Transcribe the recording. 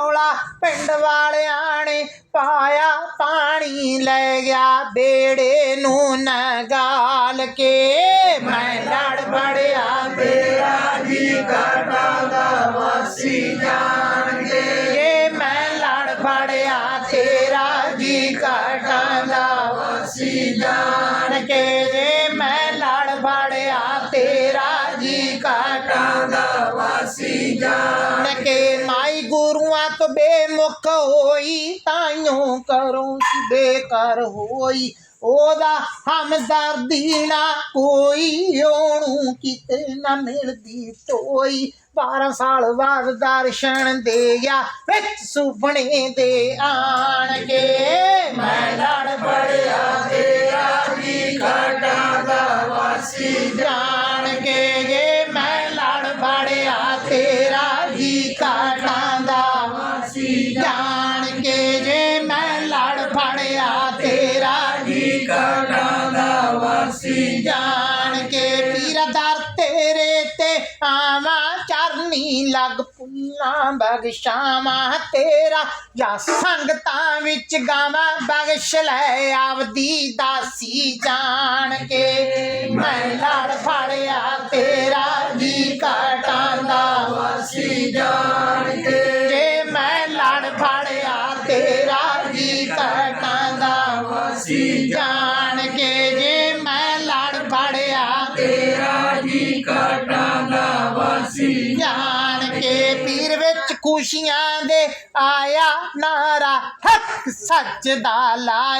ਔਲਾ ਪਿੰਡ ਵਾਲਿਆਂ ਨੇ ਪਾਇਆ ਪਾਣੀ ਲੈ ਗਿਆ, ਬੇੜੇ ਨੂੰ ਨਗਾਲ ਕੇ। ਮੈਂ ਲੜ ਬੜਿਆ ਤੇਰਾ ਜੀ ਕਾਟਾ ਦਾ ਵਾਸੀ ਜਾਣ ਕੇ ਇਹ ਮੈਂ ਲੜ ਬੜਿਆ ਤੇਰਾ ਜੀ ਕਾਟਾ ਦਾ ਵਾਸੀ ਜਾਣ ਕੇ ਜੇ ਮੈਂ ਲੜ ਬੜਿਆ ਤੇਰਾ ਜੀ ਕਾਟਾ ਦਾ ਵਾਸੀ ਜਾਣ ਗੁਰੂਆਂ ਬੇਮੁਖ ਹੋਈ, ਤਾਈਓ ਕਰੋ ਬੇਕਾਰ ਹੋਈ। ਉਹਦਾ ਹਮਦਰਦੀ ਨਾ ਕੋਈ, ਉਹਨੂੰ ਕਿਤੇ ਨਾ ਮਿਲਦੀ ਤੋਈ। 12 ਸਾਲ ਬਾਅਦ ਦਰਸ਼ਨ ਦੇ ਗਿਆ ਵਿੱਚ ਸੁਪਨੇ ਦੇ ਆਣ ਕੇ ਮੈਂ ਲੜ ਬੜਿਆ ਤੇਰਾ ਜੀ ਕਾਟਾ ਦਾ ਵਾਸੀ ਜਾਣ ਕੇ ਜੇ ਮੈਂ ਲੜ ਫੜਿਆ ਤੇਰਾ ਜੀ ਦਾ ਵਾਸੀ ਜਾਣ ਕੇ ਪੀਰ ਦਰ ਤੇਰੇ ਤੇ ਆਵਾਂ, ਚਰਨੀ ਲੱਗ ਪੁੱਲਾਂ ਬਗਸ਼ਾਵਾਂ ਤੇਰਾ। ਜਾਂ ਸੰਗਤਾਂ ਵਿੱਚ ਗਾਵਾਂ ਬਗਸ਼ ਲੈ ਆਪਦੀ ਦਾਸੀ ਜਾਣ ਕੇ। ਵਾਸੀ ਜਾਣ ਕੇ ਜੇ ਮੈਂ ਲੜ ਫੜਿਆ ਤੇਰਾ ਜੀ ਕਾਟਾਂ ਦਾ ਵਾਸੀ। ਜਾਣ ਕੇ ਪੀਰ ਵਿੱਚ ਖੁਸ਼ੀਆਂ ਦੇ ਆਇਆ ਨਾਰਾ ਹੱਕ ਸੱਚ ਦਾ ਲਾਇਆ।